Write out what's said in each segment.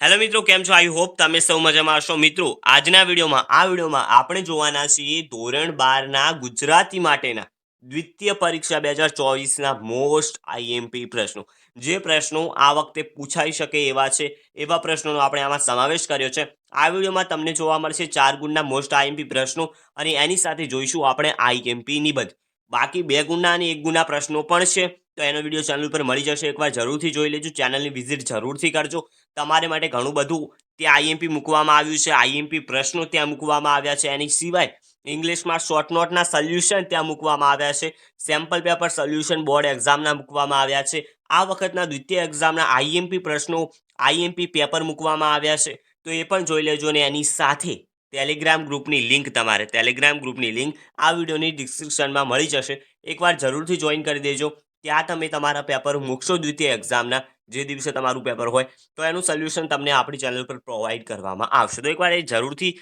Hello મિત્રો, કેમ છો? આઈ હોપ તમે સૌ મજામાં હશો. મિત્રો, આજના વિડીયોમાં, આ વિડીયોમાં આપણે જોવાના છીએ ધોરણ બારના ગુજરાતી માટેના દ્વિતીય પરીક્ષા બે હજાર ચોવીસના મોસ્ટ આઈએમપી પ્રશ્નો. જે પ્રશ્નો આ વખતે પૂછાઈ શકે એવા છે. એવા પ્રશ્નોનો આપણે આમાં સમાવેશ કર્યો છે. આ વિડીયોમાં તમને જોવા મળશે ચાર ગુણના મોસ્ટ આઈએમપી પ્રશ્નો અને એની સાથે જોઈશું આપણે આઈએમપી નિબંધ બાકી બે ગુણના અને એક ગુણના પ્રશ્નો પણ છે. તો એનો વીડિયો ચેનલ પર મળી જશે. એકવાર જરૂરથી જોઈ લેજો. ચેનલની વિઝિટ જરૂરથી કરજો. તમારે માટે ઘણું બધું ત્યાં આઈએમપી મૂકવામાં આવ્યું છે. આઈએમપી પ્રશ્નો ત્યાં મૂકવામાં આવ્યા છે. એની સિવાય ઇંગ્લિશમાં શોર્ટ નોટના સોલ્યુશન ત્યાં મૂકવામાં આવ્યા છે. સેમ્પલ પેપર સોલ્યુશન બોર્ડ એક્ઝામના મૂકવામાં આવ્યા છે. આ વખતના દ્વિતીય એક્ઝામના આઈએમપી પ્રશ્નો આઈએમપી પેપર મૂકવામાં આવ્યા છે. તો એ પણ જોઈ લેજો અને એની સાથે ટેલિગ્રામ ગ્રુપની લિંક તમારે. ટેલિગ્રામ ગ્રુપની લિંક આ વિડીયોની ડિસ્ક્રિપ્શનમાં મળી જશે. એકવાર જરૂરથી જોઈન કરી દેજો. ત્યાં તમે તમારા પેપર મૂકશો દ્વિતીય એક્ઝામના જે દિવસે તમારું પેપર હોય, તો એનું સોલ્યુશન તમને આપણી ચેનલ પર પ્રોવાઈડ કરવામાં આવશે. તો એકવાર એ જરૂરથી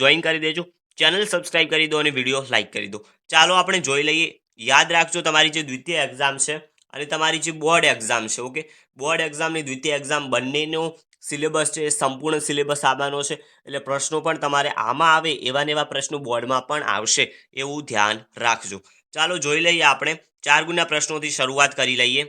જોઈન કરી દેજો. ચેનલ સબસ્ક્રાઈબ કરી દો અને વીડિયો લાઇક કરી દો. ચાલો આપણે જોઈ લઈએ. યાદ રાખજો તમારી જે દ્વિતીય એક્ઝામ છે અને તમારી જે બોર્ડ એક્ઝામ છે ઓકે બોર્ડ એક્ઝામની દ્વિતીય એક્ઝામ બંનેનો સિલેબસ છે સંપૂર્ણ સિલેબસ આવવાનો છે. એટલે પ્રશ્નો પણ તમારે આમાં આવે એવા ને એવા પ્રશ્નો બોર્ડમાં પણ આવશે. એવું ધ્યાન રાખજો. ચાલો જોઈ લઈએ આપણે. ચાર ગુણના પ્રશ્નોથી શરૂઆત કરી લઈએ.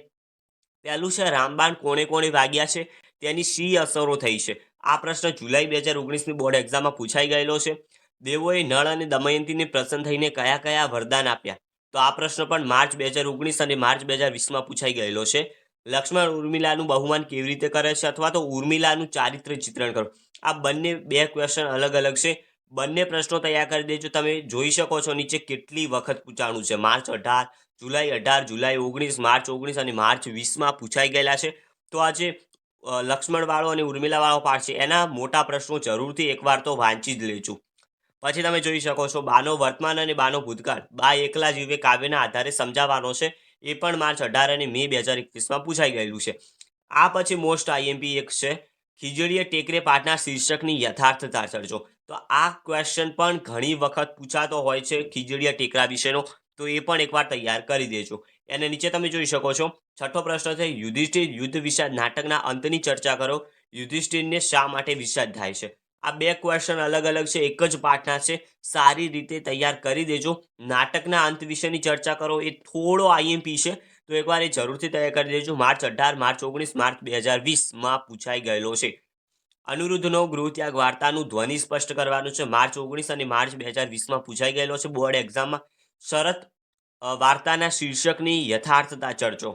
પહેલું છે, રામબાણ કોણે કોણે વાગ્યા છે? તેની સી અસરો થઈ છે? આ પ્રશ્ન જુલાઈ બે હજાર ઓગણીસની બોર્ડ એક્ઝામમાં પૂછાઈ ગયેલો છે. દેવોએ નળ અને દમયંતીને પ્રસન્ન થઈને કયા કયા વરદાન આપ્યા? તો આ પ્રશ્ન પણ માર્ચ બે હજાર ઓગણીસ અને માર્ચ બે હજાર વીસમાં પૂછાઈ ગયેલો છે. લક્ષ્મણ ઉર્મિલાનું બહુમાન કેવી રીતે કરે છે? અથવા તો ઉર્મિલાનું ચારિત્ર ચિત્રણ કરો. આ બંને બે ક્વેશ્ચન અલગ અલગ છે. બંને પ્રશ્નો તૈયાર કરી દેજો. તમે જોઈ શકો છો નીચે કેટલી વખત પૂછાણું છે. માર્ચ અઢાર, જુલાઈ અઢાર, જુલાઈ ઓગણીસ, માર્ચ ઓગણીસ અને માર્ચ વીસમાં પૂછાઈ ગયેલા છે. તો આજે લક્ષ્મણવાળો અને ઉર્મિલાવાળો પાઠ છે, એના મોટા પ્રશ્નો જરૂરથી એકવાર તો વાંચી જ લેજો. પછી તમે જોઈ શકો છો, બાનો વર્તમાન અને બાનો ભૂતકાળ. બા એકલા જીવે કાવ્યના આધારે સમજાવવાનો છે. એ પણ માર્ચ અઢાર અને મે બે હજાર એકવીસમાં પૂછાઈ ગયેલું છે. આ પછી મોસ્ટ આઈએમપી એક છે. ખીજડીએ ટેકરે પાઠના શીર્ષકની યથાર્થતા ચર્ચો તો આ ક્વેશ્ચન પણ ઘણી વખત પૂછાતો હોય છે ખીજડીયા ટેકરા વિશેનો. તો એ પણ એકવાર તૈયાર કરી દેજો. એને નીચે તમે જોઈ શકો છો. છઠ્ઠો પ્રશ્ન છે, યુધિષ્ઠિર યુદ્ધ વિષાદ નાટકના અંતની ચર્ચા કરો. યુધિષ્ઠિરને શા માટે વિષાદ થાય છે? આ બે ક્વેશ્ચન અલગ અલગ છે, એક જ પાઠના છે. સારી રીતે તૈયાર કરી દેજો. નાટકના અંત વિશેની ચર્ચા કરો. એ થોડો આઈએમપી છે. તો એકવાર એ જરૂરથી તૈયાર કરી દેજો. માર્ચ અઢાર, માર્ચ ઓગણીસ, માર્ચ બે હજાર વીસમાં પૂછાઈ ગયેલો છે. અનુરુદ્ધનો ગૃહત્યાગ વાર્તાનું ધ્વનિ સ્પષ્ટ કરવાનું છે. માર્ચ ઓગણીસ અને માર્ચ બે હજાર વીસમાં પૂછાઈ ગયેલો છે. બોર્ડ એક્ઝામમાં શરત વાર્તાના શીર્ષકની યથાર્થતા ચર્ચો.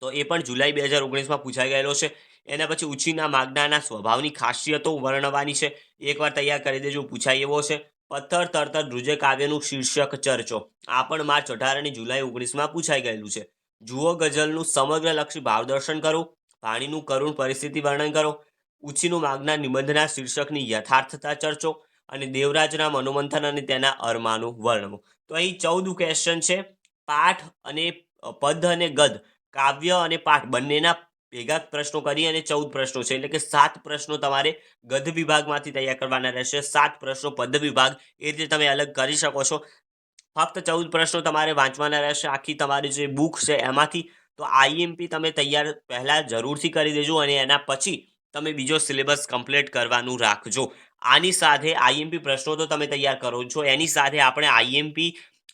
તો એ પણ જુલાઈ બે હજાર ઓગણીસમાં પૂછાઈ ગયેલો છે. એના પછી ઉછીના માગનાના સ્વભાવની ખાસિયતો વર્ણવવાની છે. એકવાર તૈયાર કરી દેજો. પૂછાય એવો છે. પથ્થર તરતર ધ્રુજે કાવ્યનું શીર્ષક ચર્ચો. આ પણ માર્ચ અઢાર અને જુલાઈ ઓગણીસમાં પૂછાઈ ગયેલું છે. જુઓ ગઝલનું સમગ્રલક્ષી ભાવદર્શન કરો પાણીનું કરુણ પરિસ્થિતિ વર્ણન કરો, ઉછીનું માગના નિબંધના શીર્ષકની યથાર્થતા ચર્ચો અને દેવરાજના મનોમંથન અને તેના અરમાનું વર્ણવો. તો અહીં ચૌદ ક્વેશ્ચન છે. પાઠ અને પદ અને ગદ, કાવ્ય અને પાઠ બંનેના ભેગા પ્રશ્નો કરી અને ચૌદ પ્રશ્નો છે. એટલે કે સાત પ્રશ્નો તમારે ગધ વિભાગમાંથી તૈયાર કરવાના રહેશે. સાત પ્રશ્નો પદ વિભાગ એ રીતે તમે અલગ કરી શકો છો. ફક્ત ચૌદ પ્રશ્નો તમારે વાંચવાના રહેશે. આખી તમારી જે બુક છે એમાંથી તો આઈએમપી તમે તૈયાર પહેલાં જરૂરથી કરી દેજો અને એના પછી તમે બીજો સિલેબસ કમ્પ્લીટ કરવાનું રાખજો. આની સાથે આઈએમપી પ્રશ્નો તો તમે તૈયાર કરો છો. એની સાથે આપણે આઈએમપી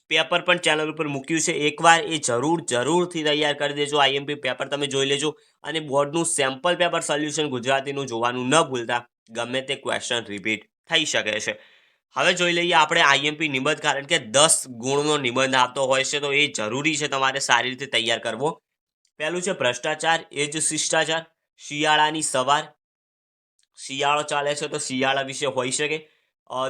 પેપર પણ ચેનલ ઉપર મૂક્યું છે. એકવાર એ જરૂર, જરૂરથી તૈયાર કરી દેજો. આઈએમપી પેપર તમે જોઈ લેજો. અને બોર્ડનું સેમ્પલ પેપર સોલ્યુશન ગુજરાતીનું જોવાનું ન ભૂલતા ગમે તે ક્વેશ્ચન રિપીટ થઈ શકે છે. હવે જોઈ લઈએ આપણે આઈએમપી નિબંધ. કારણ કે દસ ગુણનો નિબંધ આપતો હોય છે તો એ જરૂરી છે તમારે સારી રીતે તૈયાર કરવો. પહેલું છે ભ્રષ્ટાચાર, એ જ શિષ્ટાચાર. શિયાળાની સવાર. શિયાળો ચાલે છે તો શિયાળા વિશે હોઈ શકે.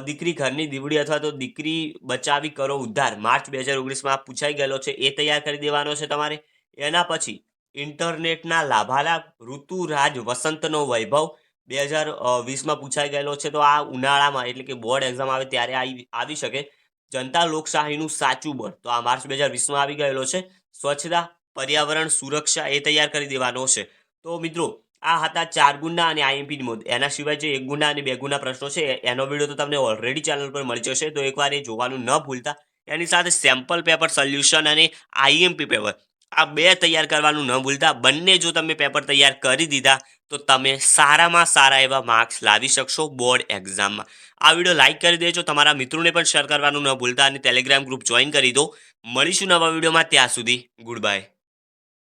દીકરી ઘરની દીવડી અથવા તો દીકરી બચાવી કરો ઉદ્ધાર. માર્ચ બે હજાર ઓગણીસમાં પૂછાઈ ગયેલો છે. એ તૈયાર કરી દેવાનો છે તમારે. એના પછી ઇન્ટરનેટના લાભાલાભ ઋતુરાજ વસંતનો વૈભવ બે હજાર વીસમાં પૂછાઈ ગયેલો છે. તો આ ઉનાળામાં એટલે કે બોર્ડ એક્ઝામ આવે ત્યારે આવી શકે. જનતા લોકશાહીનું સાચું બળ. તો આ માર્ચ બે હજાર વીસમાં આવી ગયેલો છે. સ્વચ્છતા, પર્યાવરણ, સુરક્ષા એ તૈયાર કરી દેવાનો છે. તો મિત્રો આ હતા ચાર ગુણના અને આઈએમપી નિબંધ એના સિવાય જે એક ગુણના અને બે ગુણના પ્રશ્નો છે, એનો વીડિયો તો તમને ઓલરેડી ચેનલ પર મળી જશે, તો એકવાર એ જોવાનું ન ભૂલતા. એની સાથે સેમ્પલ પેપર સોલ્યુશન અને આઈએમપી પેપર આ બે તૈયાર કરવાનું ન ભૂલતા. બંને જો તમે પેપર તૈયાર કરી દીધા, તો તમે સારામાં સારા એવા માર્ક્સ લાવી શકશો બોર્ડ એક્ઝામમાં આ વીડિયો લાઇક કરી દેજો, તમારા મિત્રોને પણ શેર કરવાનું ન ભૂલતા અને ટેલિગ્રામ ગ્રુપ જોઈન કરી દો. મળીશું નવા વિડીયોમાં, ત્યાં સુધી ગુડ બાય